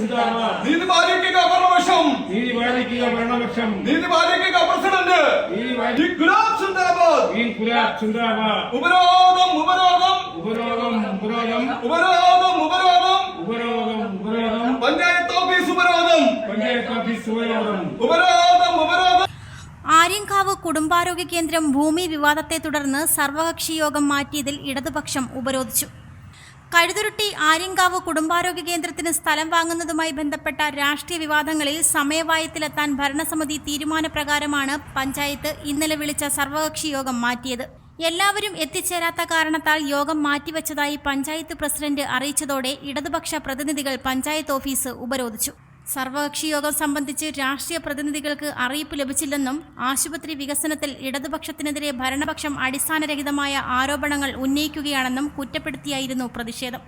നീതി പാലിക്കുക ഭരണപക്ഷം നീതി പാലിക്കുക ഭരണപക്ഷം നീതി പാലിക്കുക പ്രസിഡന്റ്. ഉപരോധം ഉപരോധം. ഉപരോധം ഉപരോധം. ഉപരോധം ഉപരോധം. ഉപരോധം ഉപരോധം. പഞ്ചായത്ത് ഓഫീസ് ഉപരോധം. പഞ്ചായത്ത് ഓഫീസ് ഉപരോധം. ഉപരോധം ഉപരോധം. ആര്യങ്കാവ് കുടുംബാരോഗ്യ കേന്ദ്രം ഭൂമി വിവാദത്തെ തുടർന്ന് സർവകക്ഷി യോഗം മാറ്റിയതിൽ ഇടതുപക്ഷം ഉപരോധിച്ചു. കഴുതുരുട്ടി ആര്യങ്കാവ് കുടുംബാരോഗ്യ കേന്ദ്രത്തിന് സ്ഥലം വാങ്ങുന്നതുമായി ബന്ധപ്പെട്ട രാഷ്ട്രീയ വിവാദങ്ങളിൽ സമയവായത്തിലെത്താൻ ഭരണസമിതി തീരുമാനപ്രകാരമാണ് പഞ്ചായത്ത് ഇന്നലെ വിളിച്ച സർവകക്ഷി യോഗം മാറ്റിയത്. എല്ലാവരും എത്തിച്ചേരാത്ത കാരണത്താൽ യോഗം മാറ്റിവെച്ചതായി പഞ്ചായത്ത് പ്രസിഡന്റ് അറിയിച്ചതോടെ ഇടതുപക്ഷ പ്രതിനിധികൾ പഞ്ചായത്ത് ഓഫീസ് ഉപരോധിച്ചു. സർവകക്ഷി യോഗം സംബന്ധിച്ച് രാഷ്ട്രീയ പ്രതിനിധികൾക്ക് അറിയിപ്പ് ലഭിച്ചില്ലെന്നും ആശുപത്രി വികസനത്തിൽ ഇടതുപക്ഷത്തിനെതിരെ ഭരണപക്ഷം അടിസ്ഥാനരഹിതമായ ആരോപണങ്ങൾ ഉന്നയിക്കുകയാണെന്നും കുറ്റപ്പെടുത്തിയായിരുന്നു പ്രതിഷേധം.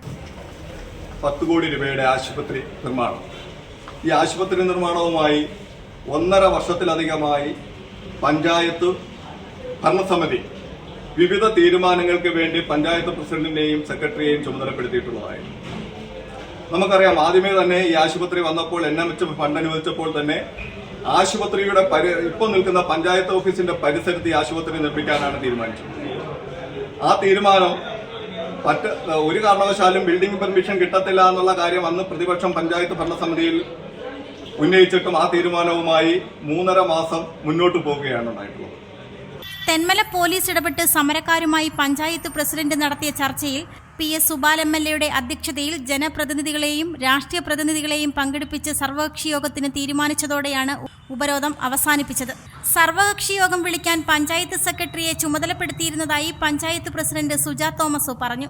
പത്ത് കോടി രൂപയുടെ ആശുപത്രി നിർമ്മാണം. ഈ ആശുപത്രി നിർമ്മാണവുമായി ഒന്നര വർഷത്തിലധികമായി പഞ്ചായത്ത് ഭരണസമിതി വിവിധ തീരുമാനങ്ങൾക്ക് വേണ്ടി പഞ്ചായത്ത് പ്രസിഡന്റിനെയും സെക്രട്ടറിയെയും ചുമതലപ്പെടുത്തിയിട്ടുള്ളതായിരുന്നു. നമുക്കറിയാം ആദ്യമേ തന്നെ ഈ ആശുപത്രി വന്നപ്പോൾ എൻ എം എച്ച് ഫണ്ട് അനുവദിച്ചപ്പോൾ തന്നെ ആശുപത്രിയുടെ പരി ഇപ്പോൾ നിൽക്കുന്ന പഞ്ചായത്ത് ഓഫീസിന്റെ പരിസരത്ത് ഈ ആശുപത്രി നിർമ്മിക്കാനാണ് തീരുമാനിച്ചത്. ആ തീരുമാനം മറ്റ് ഒരു കാരണവശാലും ബിൽഡിംഗ് പെർമിഷൻ കിട്ടത്തില്ല എന്നുള്ള കാര്യം അന്ന് പ്രതിപക്ഷം പഞ്ചായത്ത് ഭരണസമിതിയിൽ ഉന്നയിച്ചിട്ടും ആ തീരുമാനവുമായി മൂന്നര മാസം മുന്നോട്ട് പോവുകയാണ് ഉണ്ടായിട്ടുള്ളത്. തെന്മല പോലീസ് ഇടപെട്ട് സമരക്കാരുമായി പഞ്ചായത്ത് പ്രസിഡന്റ് നടത്തിയ ചർച്ചയിൽ P S Subal M L എയുടെ അധ്യക്ഷതയിൽ ജനപ്രതിനിധികളെയും രാഷ്ട്രീയ പ്രതിനിധികളെയും പങ്കെടുപ്പിച്ച് സർവകക്ഷി യോഗത്തിന് തീരുമാനിച്ചതോടെയാണ് ഉപരോധം അവസാനിപ്പിച്ചത്. സർവകക്ഷി യോഗം വിളിക്കാൻ പഞ്ചായത്ത് സെക്രട്ടറിയെ ചുമതലപ്പെടുത്തിയിരുന്നതായി പഞ്ചായത്ത് പ്രസിഡന്റ് സുജാ തോമസ് പറഞ്ഞു.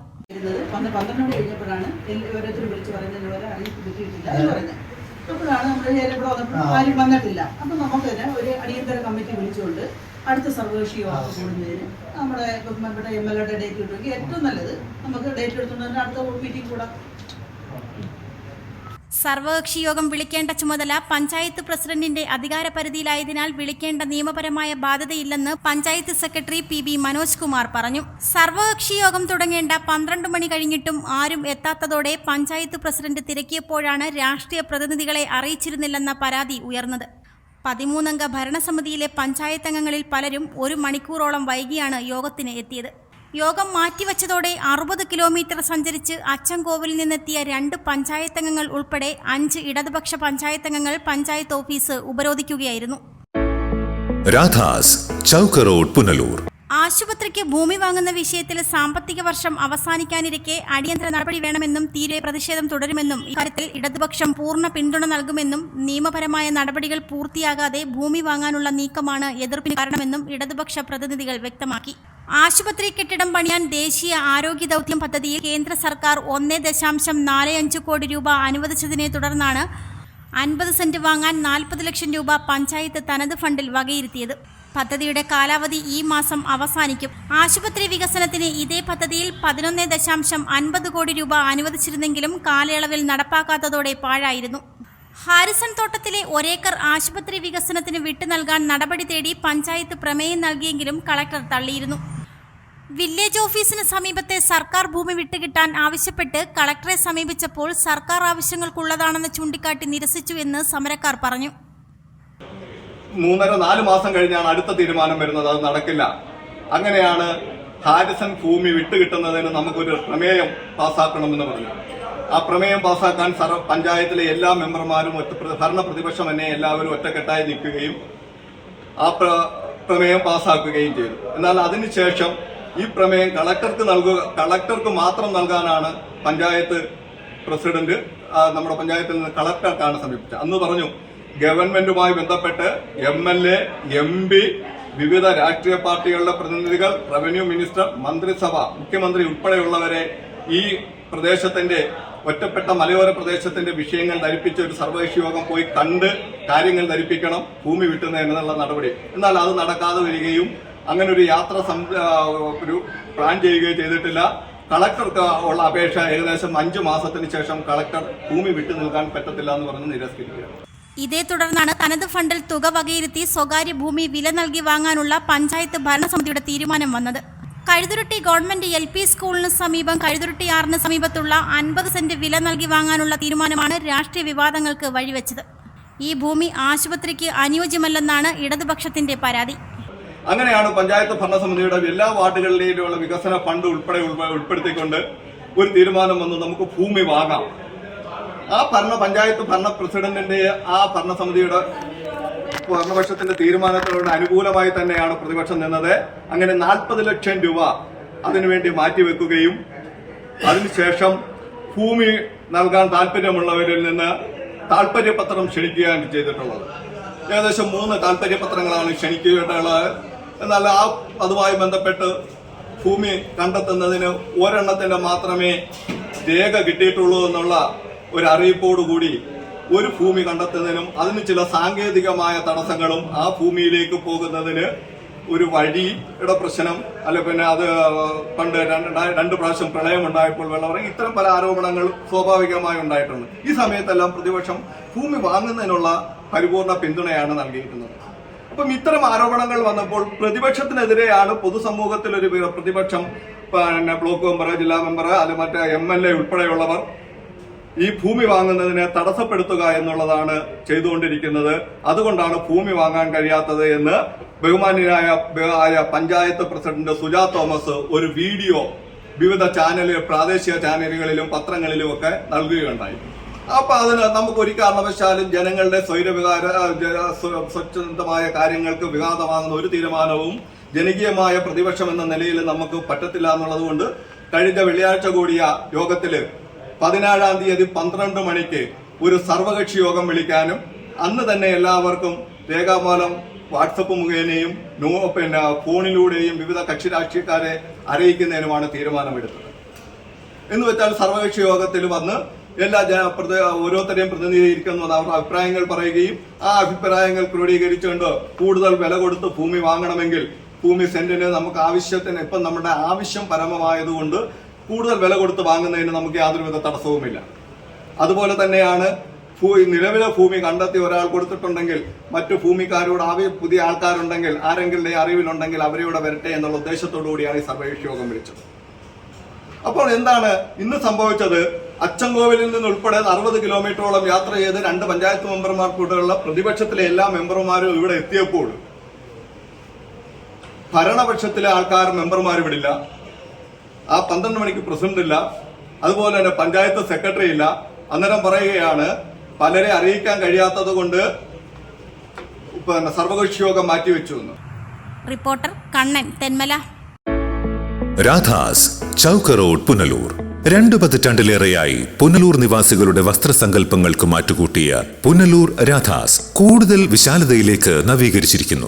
അപ്പോഴാണ് വന്നിട്ടില്ല. അപ്പം നമുക്ക് തന്നെ ഒരു അടിയന്തര കമ്മിറ്റി വിളിച്ചുകൊണ്ട് അടുത്ത സർവകക്ഷി യോഗം കൂടുന്നതിന് നമ്മുടെ ഇവിടെ എം എൽ എയുടെ ഡേറ്റ് കിട്ടുമെങ്കിൽ ഏറ്റവും നല്ലത്. നമുക്ക് ഡേറ്റ് എടുത്തുകൊണ്ട് തന്നെ അടുത്ത മീറ്റിംഗ് കൂടാം. സർവകക്ഷി യോഗം വിളിക്കേണ്ട ചുമതല പഞ്ചായത്ത് പ്രസിഡന്റിന്റെ അധികാരപരിധിയിലായതിനാൽ വിളിക്കേണ്ട നിയമപരമായ ബാധ്യതയില്ലെന്ന് panchayat secretary P B Manoj Kumar പറഞ്ഞു. സർവകക്ഷി യോഗം തുടങ്ങേണ്ട പന്ത്രണ്ട് മണി കഴിഞ്ഞിട്ടും ആരും എത്താത്തതോടെ പഞ്ചായത്ത് പ്രസിഡന്റ് തിരക്കിയപ്പോഴാണ് രാഷ്ട്രീയ പ്രതിനിധികളെ അറിയിച്ചിരുന്നില്ലെന്ന പരാതി ഉയർന്നത്. പതിമൂന്നംഗ ഭരണസമിതിയിലെ പഞ്ചായത്ത് അംഗങ്ങളിൽ പലരും ഒരു മണിക്കൂറോളം വൈകിയാണ് യോഗത്തിന് എത്തിയത്. യോഗം മാറ്റിവെച്ചതോടെ അറുപത് കിലോമീറ്റർ സഞ്ചരിച്ച് അച്ചൻകോവിലിൽ നിന്നെത്തിയ രണ്ട് പഞ്ചായത്തംഗങ്ങൾ ഉൾപ്പെടെ അഞ്ച് ഇടതുപക്ഷ പഞ്ചായത്തംഗങ്ങൾ പഞ്ചായത്ത് ഓഫീസ് ഉപരോധിക്കുകയായിരുന്നു. രാധാസ് ചൗക്ക് റോഡ് പുനലൂർ. ആശുപത്രിക്ക് ഭൂമി വാങ്ങുന്ന വിഷയത്തിൽ സാമ്പത്തിക വർഷം അവസാനിക്കാനിരിക്കെ അടിയന്തര നടപടി വേണമെന്നും തീരെ പ്രതിഷേധം തുടരുമെന്നും ഇക്കാര്യത്തിൽ ഇടതുപക്ഷം പൂർണ പിന്തുണ നൽകുമെന്നും നിയമപരമായ നടപടികൾ പൂർത്തിയാകാതെ ഭൂമി വാങ്ങാനുള്ള നീക്കമാണ് എതിർപ്പിന് കാരണമെന്നും ഇടതുപക്ഷ പ്രതിനിധികൾ വ്യക്തമാക്കി. ആശുപത്രി കെട്ടിടം പണിയാൻ ദേശീയ ആരോഗ്യ ദൗത്യം പദ്ധതിയിൽ കേന്ദ്ര സർക്കാർ ഒന്നേ ദശാംശം നാല് അഞ്ച് കോടി രൂപ അനുവദിച്ചതിനെ തുടർന്നാണ് അൻപത് സെന്റ് വാങ്ങാൻ നാൽപ്പത് ലക്ഷം രൂപ പഞ്ചായത്ത് തനത് ഫണ്ടിൽ വകയിരുത്തിയത്. പദ്ധതിയുടെ കാലാവധി ഈ മാസം അവസാനിക്കും. ആശുപത്രി വികസനത്തിന് ഇതേ പദ്ധതിയിൽ പതിനൊന്ന് ദശാംശം അൻപത് കോടി രൂപ അനുവദിച്ചിരുന്നെങ്കിലും കാലയളവിൽ നടപ്പാക്കാത്തതോടെ പാഴായിരുന്നു. ഹാരിസൺ തോട്ടത്തിലെ ഒരേക്കർ ആശുപത്രി വികസനത്തിന് വിട്ടു നൽകാൻ നടപടി തേടി പഞ്ചായത്ത് പ്രമേയം നൽകിയെങ്കിലും കളക്ടർ തള്ളിയിരുന്നു. വില്ലേജ് ഓഫീസിന് സമീപത്തെ സർക്കാർ ഭൂമി വിട്ടുകിട്ടാൻ ആവശ്യപ്പെട്ട് കളക്ടറെ സമീപിച്ചപ്പോൾ സർക്കാർ ആവശ്യങ്ങൾക്കുള്ളതാണെന്ന് ചൂണ്ടിക്കാട്ടി നിരസിച്ചു എന്ന് സമരക്കാർ പറഞ്ഞു. മൂന്നര നാല് മാസം കഴിഞ്ഞാണ് അടുത്ത തീരുമാനം വരുന്നത്. അത് നടക്കില്ല. അങ്ങനെയാണ് ഹാരിസൺ ഭൂമി വിട്ടുകിട്ടുന്നതിന് നമുക്കൊരു പ്രമേയം പാസ്സാക്കണമെന്ന് പറഞ്ഞു. ആ പ്രമേയം പാസ്സാക്കാൻ സർവ പഞ്ചായത്തിലെ എല്ലാ മെമ്പർമാരും ഒറ്റ ഭരണ പ്രതിപക്ഷം തന്നെ എല്ലാവരും ഒറ്റക്കെട്ടായി നിൽക്കുകയും ആ പ്ര- പ്രമേയം പാസ്സാക്കുകയും ചെയ്തു. എന്നാൽ അതിനുശേഷം ഈ പ്രമേയം കളക്ടർക്ക് നൽകുക കളക്ടർക്ക് മാത്രം നൽകാനാണ് പഞ്ചായത്ത് പ്രസിഡന്റ് നമ്മുടെ പഞ്ചായത്തിൽ നിന്ന് കളക്ടർക്കാണ് സമീപിച്ചത്. അന്ന് പറഞ്ഞു ഗവൺമെന്റുമായി ബന്ധപ്പെട്ട് M L A M P വിവിധ രാഷ്ട്രീയ പാർട്ടികളുടെ പ്രതിനിധികൾ റവന്യൂ മിനിസ്റ്റർ മന്ത്രിസഭ മുഖ്യമന്ത്രി ഉൾപ്പെടെയുള്ളവരെ ഈ പ്രദേശത്തിന്റെ ഒറ്റപ്പെട്ട മലയോര പ്രദേശത്തിന്റെ വിഷയങ്ങൾ ധരിപ്പിച്ച ഒരു സർവകക്ഷി യോഗം പോയി കണ്ട് കാര്യങ്ങൾ ധരിപ്പിക്കണം ഭൂമി വിട്ടുന്നതിനുള്ള നടപടി. എന്നാൽ അത് നടക്കാതെ വരികയും അങ്ങനെ ഒരു യാത്ര ഒരു പ്ലാൻ ചെയ്യുകയും ചെയ്തിട്ടില്ല. കളക്ടർക്ക് ഉള്ള അപേക്ഷ ഏകദേശം അഞ്ചു മാസത്തിന് ശേഷം കളക്ടർ ഭൂമി വിട്ടു നിൽക്കാൻ പറ്റത്തില്ല എന്ന് പറഞ്ഞ് നിരസിക്കുകയാണ് ഇതേ തുടർന്നാണ് തനത് ഫണ്ടിൽ തുക വകയിരുത്തി സ്വകാര്യ ഭൂമി വില നൽകി വാങ്ങാനുള്ള പഞ്ചായത്ത് ഭരണസമിതിയുടെ തീരുമാനം വന്നത്. കഴുതുരുട്ടി ഗവൺമെന്റ് എൽ പി സ്കൂളിന് സമീപം കഴുതുരുട്ടി ആറിന് സമീപത്തുള്ള അൻപത് സെന്റ് വില നൽകി വാങ്ങാനുള്ള തീരുമാനമാണ് രാഷ്ട്രീയ വിവാദങ്ങൾക്ക് വഴിവെച്ചത്. ഈ ഭൂമി ആശുപത്രിക്ക് അനുയോജ്യമല്ലെന്നാണ് ഇടതുപക്ഷത്തിന്റെ പരാതി. അങ്ങനെയാണ് പഞ്ചായത്ത് ഭരണസമിതിയുടെ എല്ലാ വാർഡുകളിലേക്കുള്ള വികസന ഫണ്ട് ഉൾപ്പെടെ ഉൾപ്പെടുത്തിക്കൊണ്ട് ഒരു തീരുമാനം വന്നു. നമുക്ക് ഭൂമി വാങ്ങാം. ആ ഭരണ പഞ്ചായത്ത് ഭരണ പ്രസിഡന്റിന്റെ ആ ഭരണസമിതിയുടെ ഭരണപക്ഷത്തിന്റെ തീരുമാനത്തോട് അനുകൂലമായി തന്നെയാണ് പ്രതിപക്ഷം നിന്നത്. അങ്ങനെ നാൽപ്പത് ലക്ഷം രൂപ അതിനുവേണ്ടി മാറ്റിവെക്കുകയും അതിനുശേഷം ഭൂമി നൽകാൻ താല്പര്യമുള്ളവരിൽ നിന്ന് താല്പര്യപത്രം ക്ഷണിക്കുകയാണ് ചെയ്തിട്ടുള്ളത്. ഏകദേശം മൂന്ന് താല്പര്യപത്രങ്ങളാണ് ക്ഷണിക്കുകയുള്ളത് എന്നാൽ ആ അതുമായി ബന്ധപ്പെട്ട് ഭൂമി കണ്ടെത്തുന്നതിന് ഒരെണ്ണത്തിന്റെ മാത്രമേ രേഖ കിട്ടിയിട്ടുള്ളൂ എന്നുള്ള ഒരു അറിയിപ്പോടുകൂടി ഒരു ഭൂമി കണ്ടെത്തുന്നതിനും അതിന് ചില സാങ്കേതികമായ തടസ്സങ്ങളും ആ ഭൂമിയിലേക്ക് പോകുന്നതിന് ഒരു വഴിയുടെ പ്രശ്നം അല്ലെ പിന്നെ അത് പണ്ട് രണ്ട് പ്രാവശ്യം പ്രളയം ഉണ്ടായപ്പോൾ വെള്ളമിറങ്ങി ഇത്തരം പല ആരോപണങ്ങൾ സ്വാഭാവികമായി ഉണ്ടായിട്ടുണ്ട്. ഈ സമയത്തെല്ലാം പ്രതിപക്ഷം ഭൂമി വാങ്ങുന്നതിനുള്ള പരിപൂർണ പിന്തുണയാണ് നൽകിയിരുന്നത് അപ്പം ഇത്തരം ആരോപണങ്ങൾ വന്നപ്പോൾ പ്രതിപക്ഷത്തിനെതിരെയാണ് പൊതുസമൂഹത്തിൽ ഒരു പ്രതിപക്ഷം പിന്നെ ബ്ലോക്ക് മെമ്പർ ജില്ലാ മെമ്പർ അത് മറ്റേ എം എൽ എ ഉൾപ്പെടെയുള്ളവർ ഈ ഭൂമി വാങ്ങുന്നതിനെ തടസ്സപ്പെടുത്തുക എന്നുള്ളതാണ് ചെയ്തുകൊണ്ടിരിക്കുന്നത്. അതുകൊണ്ടാണ് ഭൂമി വാങ്ങാൻ കഴിയാത്തത് എന്ന് ബഹുമാന്യനായ ആയ പഞ്ചായത്ത് പ്രസിഡന്റ് സുജാ തോമസ് ഒരു വീഡിയോ വിവിധ ചാനലുകൾ പ്രാദേശിക ചാനലുകളിലും പത്രങ്ങളിലും ഒക്കെ നൽകുകയുണ്ടായി. അപ്പൊ അതിന് നമുക്ക് ഒരു കാരണവശാലും ജനങ്ങളുടെ സ്വൈരവികാര സ്വച്ഛന്തമായ കാര്യങ്ങൾക്ക് വിഘാതമാകുന്ന ഒരു തീരുമാനവും ജനകീയമായ പ്രതിപക്ഷം എന്ന നിലയിൽ നമുക്ക് പറ്റത്തില്ല എന്നുള്ളത് കൊണ്ട് കഴിഞ്ഞ വെള്ളിയാഴ്ച കൂടിയ യോഗത്തിൽ പതിനാറാം തീയതി പന്ത്രണ്ട് മണിക്ക് ഒരു സർവകക്ഷി യോഗം വിളിക്കാനും അന്ന് തന്നെ എല്ലാവർക്കും രേഖാമൂലം വാട്സപ്പ് മുഖേനയും പിന്നെ ഫോണിലൂടെയും വിവിധ കക്ഷി രാഷ്ട്രീയക്കാരെ അറിയിക്കുന്നതിനുമാണ് തീരുമാനമെടുത്തത്. എന്ന് വെച്ചാൽ സർവകക്ഷി യോഗത്തിൽ വന്ന് എല്ലാ ഓരോരുത്തരെയും പ്രതിനിധീകരിക്കുന്നു അവരുടെ അഭിപ്രായങ്ങൾ പറയുകയും ആ അഭിപ്രായങ്ങൾ ക്രോഡീകരിച്ചുകൊണ്ട് കൂടുതൽ വില കൊടുത്ത് ഭൂമി വാങ്ങണമെങ്കിൽ ഭൂമി സെന്റിന് നമുക്ക് ആവശ്യത്തിന് ഇപ്പം നമ്മുടെ ആവശ്യം പരമമായതുകൊണ്ട് കൂടുതൽ വില കൊടുത്ത് വാങ്ങുന്നതിന് നമുക്ക് യാതൊരുവിധ തടസ്സവുമില്ല. അതുപോലെ തന്നെയാണ് ഭൂ- നിലവിലെ ഭൂമി കണ്ടെത്തി ഒരാൾ കൊടുത്തിട്ടുണ്ടെങ്കിൽ മറ്റു ഭൂമിക്കാരോട് ആവി പുതിയ ആൾക്കാരുണ്ടെങ്കിൽ ആരെങ്കിലും അറിവിലുണ്ടെങ്കിൽ അവരെയൂടെ വരട്ടെ എന്നുള്ള ഉദ്ദേശത്തോടു കൂടിയാണ് ഈ സർവകക്ഷി യോഗം വിളിച്ചത്. അപ്പോൾ എന്താണ് ഇന്ന് സംഭവിച്ചത്? അച്ചൻകോവിലിൽ നിന്ന് ഉൾപ്പെടെ അറുപത് കിലോമീറ്ററോളം യാത്ര ചെയ്ത് രണ്ട് പഞ്ചായത്ത് മെമ്പർമാർ മെമ്പർമാർക്കൂടെയുള്ള പ്രതിപക്ഷത്തിലെ എല്ലാ മെമ്പർമാരും ഇവിടെ എത്തിയപ്പോൾ ഭരണപക്ഷത്തിലെ ആൾക്കാർ മെമ്പർമാർ വിടില്ല ആ പന്ത്രണ്ട് മണിക്ക് പ്രസിഡന്റ് ഇല്ല. അതുപോലെ തന്നെ പഞ്ചായത്ത് സെക്രട്ടറി ഇല്ല. അന്നേരം പറയുകയാണ് പലരെ അറിയിക്കാൻ കഴിയാത്തത് കൊണ്ട് പിന്നെ സർവകക്ഷി യോഗം മാറ്റിവെച്ചു എന്ന്. റിപ്പോർട്ടർ കണ്ണൻ തെന്മല. രാധാസ് ചൗക്ക് റോഡ് പുനലൂർ. രണ്ടു പതിറ്റാണ്ടിലേറെയായി പുനലൂർ നിവാസികളുടെ വസ്ത്രസങ്കല്പങ്ങൾക്ക് മാറ്റുകൂട്ടിയ പുനലൂർ രാധാസ് കൂടുതൽ വിശാലതയിലേക്ക് നവീകരിച്ചിരിക്കുന്നു.